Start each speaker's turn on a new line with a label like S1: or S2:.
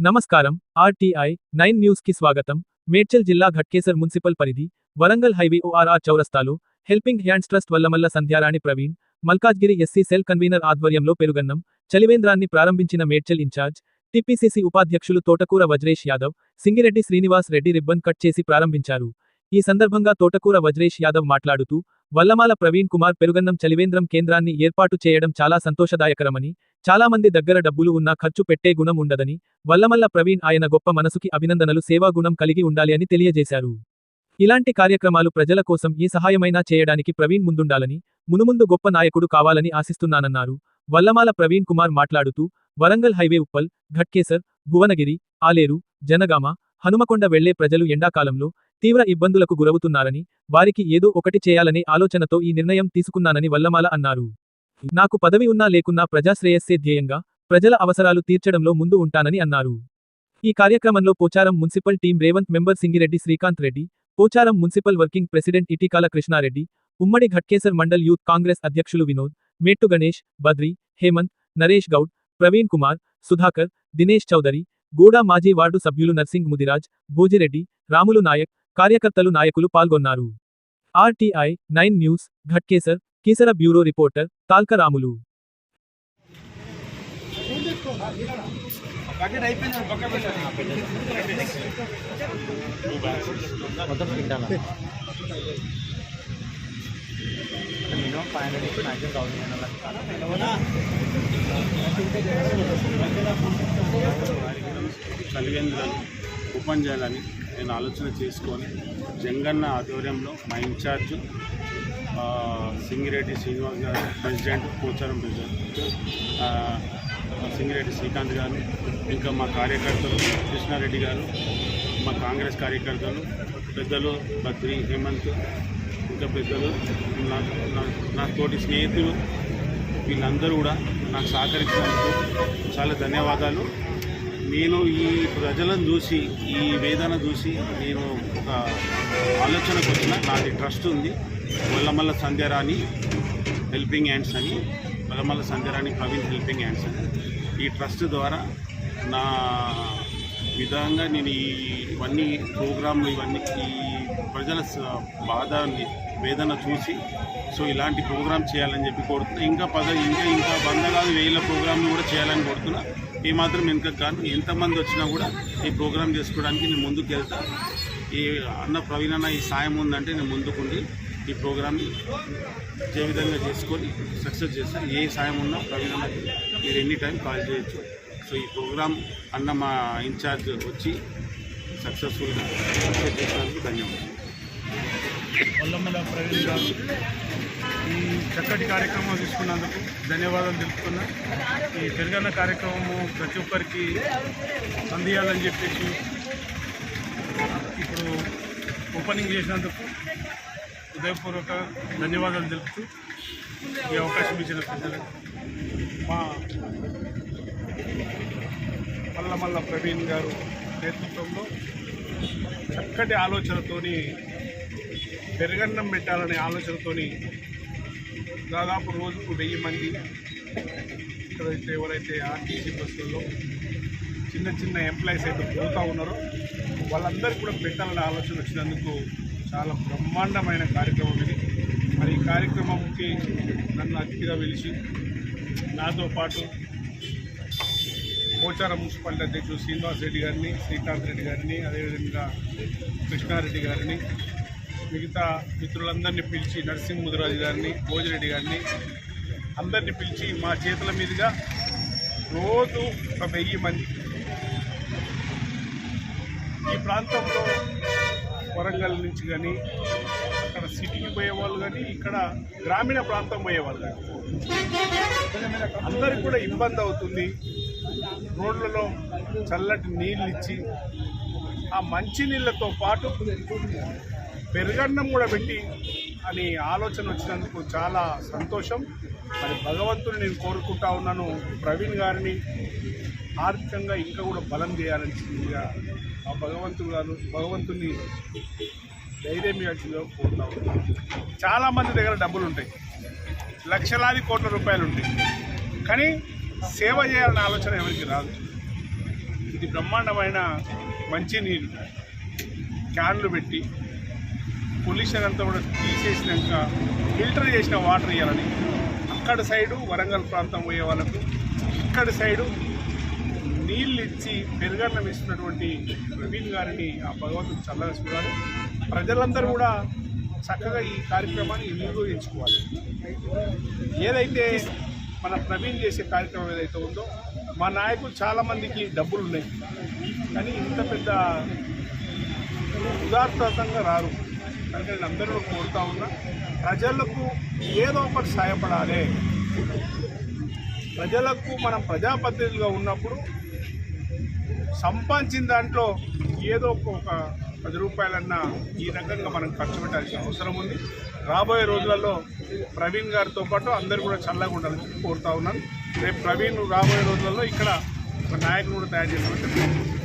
S1: నమస్కారం. RTI nine న్యూస్కి స్వాగతం. మేడ్చల్ జిల్లా ఘట్కేసర్ మున్సిపల్ పరిధి వరంగల్ హైవే ఓఆర్ఆర్ చౌరస్తాలో helping hands trust Vallamalla Sandhya Rani Praveen Malkajgiri SC cell convener ఆధ్వర్యంలో పెరుగన్నం చలివేంద్రాన్ని ప్రారంభించిన మేడ్చల్ ఇన్ఛార్జ్ టిపిసిసి ఉపాధ్యక్షులు తోటకూర వజ్రేష్ యాదవ్ సింగిరెడ్డి శ్రీనివాస్ రెడ్డి రిబ్బన్ కట్ చేసి ప్రారంభించారు. ఈ సందర్భంగా తోటకూర వజ్రేష్ యాదవ్ మాట్లాడుతూ వల్లమాల ప్రవీణ్ కుమార్ పెరుగన్నం చలివేంద్రం కేంద్రాన్ని ఏర్పాటు చేయడం చాలా సంతోషదాయకరమని చాలా మంది దగ్గర డబ్బులు ఉన్నా ఖర్చు పెట్టే గుణం ఉండదని వల్లమల్ల ప్రవీణ్ ఆయన గొప్ప మనసుకి అభినందనలు సేవాగుణం కలిగి ఉండాలి అని తెలియజేశారు. ఇలాంటి కార్యక్రమాలు ప్రజల కోసం ఏ సహాయమైనా చేయడానికి ప్రవీణ్ ముందుండాలని మునుముందు గొప్ప నాయకుడు కావాలని ఆశిస్తున్నానన్నారు. వల్లమాల ప్రవీణ్ కుమార్ మాట్లాడుతూ వరంగల్ హైవే ఉప్పల్ ఘట్కేసర్ భువనగిరి ఆలేరు జనగామ హనుమకొండ వెళ్ళే ప్రజలు ఎండాకాలంలో తీవ్ర ఇబ్బందులకు గురవుతున్నారని వారికి ఏదో ఒకటి చేయాలనే ఆలోచనతో ఈ నిర్ణయం తీసుకున్నానని వల్లమాల అన్నారు. నాకు పదవి ఉన్నా లేకున్నా ప్రజాశ్రేయస్సే ధ్యేయంగా ప్రజల అవసరాలు తీర్చడంలో ముందు ఉంటానని అన్నారు. ఈ కార్యక్రమంలో Pocharam municipal team Revanth member Singireddy Srikanth Reddy Pocharam municipal working president Itikala Krishna Reddy ఉమ్మడి ఘట్కేసర్ మండల్ యూత్ కాంగ్రెస్ అధ్యక్షులు వినోద్ మేట్టు గణేష్ బద్రి హేమంత్ నరేష్ గౌడ్ ప్రవీణ్ కుమార్ సుధాకర్ దినేష్ చౌదరి గూడా మాజీ వార్డు సభ్యులు నర్సింగ్ ముదిరాజ్ భోజిరెడ్డి రాములు నాయక్ కార్యకర్తలు నాయకులు పాల్గొన్నారు. RTI nine news Ghatkesar Keesara bureau reporter
S2: Talka Ramulu minimum five hundred నుంచి మ్యాక్సిమం థౌసండ్
S3: కలివేంద్రాలు ఓపెన్ చేయాలని నేను ఆలోచన చేసుకొని జంగన్న ఆధ్వర్యంలో మా incharge Singireddy Srinivas garu president Pocharam president. Singireddy Srikanth garu ఇంకా మా కార్యకర్తలు కృష్ణారెడ్డి గారు మా కాంగ్రెస్ కార్యకర్తలు పెద్దలు బద్రి హేమంత్ ఇంకా పెద్దలు నా నా- నా తోటి స్నేహితులు వీళ్ళందరూ కూడా నాకు సహకరించినందుకు చాలా ధన్యవాదాలు. నేను ఈ ప్రజలను చూసి ఈ వేదన చూసి నేను ఒక ఆలోచనకు వచ్చిన నాది ట్రస్ట్ ఉంది. మల్లమల్ల సంధ్యారాణి హెల్పింగ్ హ్యాండ్స్ అని మల్లమల్ల సంధ్యారాణి ప్రవీణ్ హెల్పింగ్ హ్యాండ్స్ అని. ఈ ట్రస్ట్ ద్వారా నా విధంగా నేను ఈ ఇవన్నీ ప్రోగ్రాంలు ఇవన్నీ ఈ ప్రజల స- బాధ వేదన చూసి సో ఇలాంటి ప్రోగ్రామ్ చేయాలని చెప్పి కోరుతున్నా. ఇంకా పద ఇంకా ఇంకా వంద కాదు వేల ప్రోగ్రాంలు కూడా చేయాలని కోరుతున్నా. ఏమాత్రం వెనుక కాను. ఎంతమంది వచ్చినా కూడా ఈ ప్రోగ్రామ్ చేసుకోవడానికి నేను ముందుకు వెళ్తా. ఈ అన్న ప్రవీణ ఈ సాయం ఉందంటే నేను ముందుకుండి ఈ ప్రోగ్రామ్ ఏ విధంగా చేసుకొని సక్సెస్ చేస్తారు ఏ సాయం ఉన్నా ప్రవీణ్ అన్నకి మీరు ఎనీ టైం కాల్ చేయొచ్చు. సో ఈ ప్రోగ్రామ్ అన్న మా ఇన్ఛార్జ్ వచ్చి సక్సెస్ఫుల్గా సక్సెస్ చేసినందుకు ధన్యవాదాలు.
S4: వల్లమ్మల ప్రవీణ్ గారు ఈ చక్కటి కార్యక్రమం తీసుకున్నందుకు ధన్యవాదాలు తెలుపుతున్నా. ఈ పెరుగన్న కార్యక్రమము ప్రతి ఒక్కరికి అందియాలని చెప్పేసి ఇప్పుడు ఓపెనింగ్ చేసినందుకు హృదయపూర్వక ధన్యవాదాలు తెలుపుతూ ఈ అవకాశం ఇచ్చిన ప్రజలకు మా మల్లమల్ల ప్రవీణ్ గారు నేతృత్వంలో చక్కటి ఆలోచనతోని పెరగన్నం పెట్టాలనే ఆలోచనతోని దాదాపు రోజుకు వెయ్యి మంది ఇక్కడైతే ఎవరైతే ఆర్టీసీ బస్సుల్లో చిన్న చిన్న ఎంప్లాయీస్ అయితే పోతూ ఉన్నారో వాళ్ళందరికీ కూడా పెట్టాలనే ఆలోచన వచ్చినందుకు చాలా బ్రహ్మాండమైన కార్యక్రమం ఇది. మరి ఈ కార్యక్రమంకి నన్ను అతిథిగా పిలిచి నాతో పాటు పోచారం మున్సిపాలిటీ అధ్యక్షుడు శ్రీనివాస్ రెడ్డి గారిని శ్రీకాంత్ రెడ్డి గారిని అదేవిధంగా కృష్ణారెడ్డి గారిని మిగతా మిత్రులందరినీ పిలిచి నరసింహ ముదిరాజు గారిని భోజిరెడ్డి గారిని అందరినీ పిలిచి మా చేతుల మీదుగా రోజు ఒక వెయ్యి మంది ఈ ప్రాంతంలో వరంగల్ నుంచి కానీ అక్కడ సిటీకి పోయేవాళ్ళు కానీ ఇక్కడ గ్రామీణ ప్రాంతం పోయేవాళ్ళు కానీ. అందరికి కూడా ఇబ్బంది అవుతుంది. రోడ్లలో చల్లటి నీళ్ళు ఇచ్చి ఆ మంచి నీళ్ళతో పాటు పెరుగన్నం కూడా పెట్టి అని ఆలోచన వచ్చినందుకు చాలా సంతోషం. మరి భగవంతుని నేను కోరుకుంటా ఉన్నాను. ప్రవీణ్ గారిని ఆర్థికంగా ఇంకా కూడా బలం చేయాలని చెప్పిగా ఆ భగవంతుడు గారు భగవంతుని ధైర్యం ఇవ్వాల్సిందిగా కోరుతా ఉన్నాను చాలామంది దగ్గర డబ్బులు ఉంటాయి. లక్షలాది కోట్ల రూపాయలు ఉంటాయి. కానీ సేవ చేయాలనే ఆలోచన ఎవరికి రాదు. ఇది బ్రహ్మాండమైన మంచినీరు క్యాన్లు పెట్టి పొల్యూషన్ అంతా కూడా తీసేసినాక ఫిల్టర్ చేసిన వాటర్ ఇవ్వాలని అక్కడ సైడు వరంగల్ ప్రాంతం పోయే వాళ్ళకు ఇక్కడ సైడు నీళ్ళు ఇచ్చి పెరుగన్నం ఇస్తున్నటువంటి ప్రవీణ్ గారిని ఆ భగవంతుడు చల్లగా చూడాలి. ప్రజలందరూ కూడా చక్కగా ఈ కార్యక్రమాన్ని వినియోగించుకోవాలి ఏదైతే మన ప్రవీణ్ చేసే కార్యక్రమం ఏదైతే ఉందో మా నాయకులు చాలామందికి డబ్బులు ఉన్నాయి కానీ ఇంత పెద్ద ఉదార్థంగా రారు. కనుక నేను అందరూ కోరుతా ఉన్నా ప్రజలకు ఏదో ఒకటి సాయపడాలి. ప్రజలకు మనం ప్రజాప్రతినిధులుగా ఉన్నప్పుడు సంపాదించిన దాంట్లో ఏదో ఒక- పది రూపాయలన్నా ఈ రకంగా మనం ఖర్చు పెట్టాల్సిన అవసరం ఉంది. రాబోయే రోజులలో ప్రవీణ్ గారితో పాటు అందరూ కూడా చల్లగా ఉండాలని కోరుతా ఉన్నాను. రేపు ప్రవీణ్ రాబోయే రోజులలో ఇక్కడ ఒక నాయకుడు కూడా తయారు చేస్తామని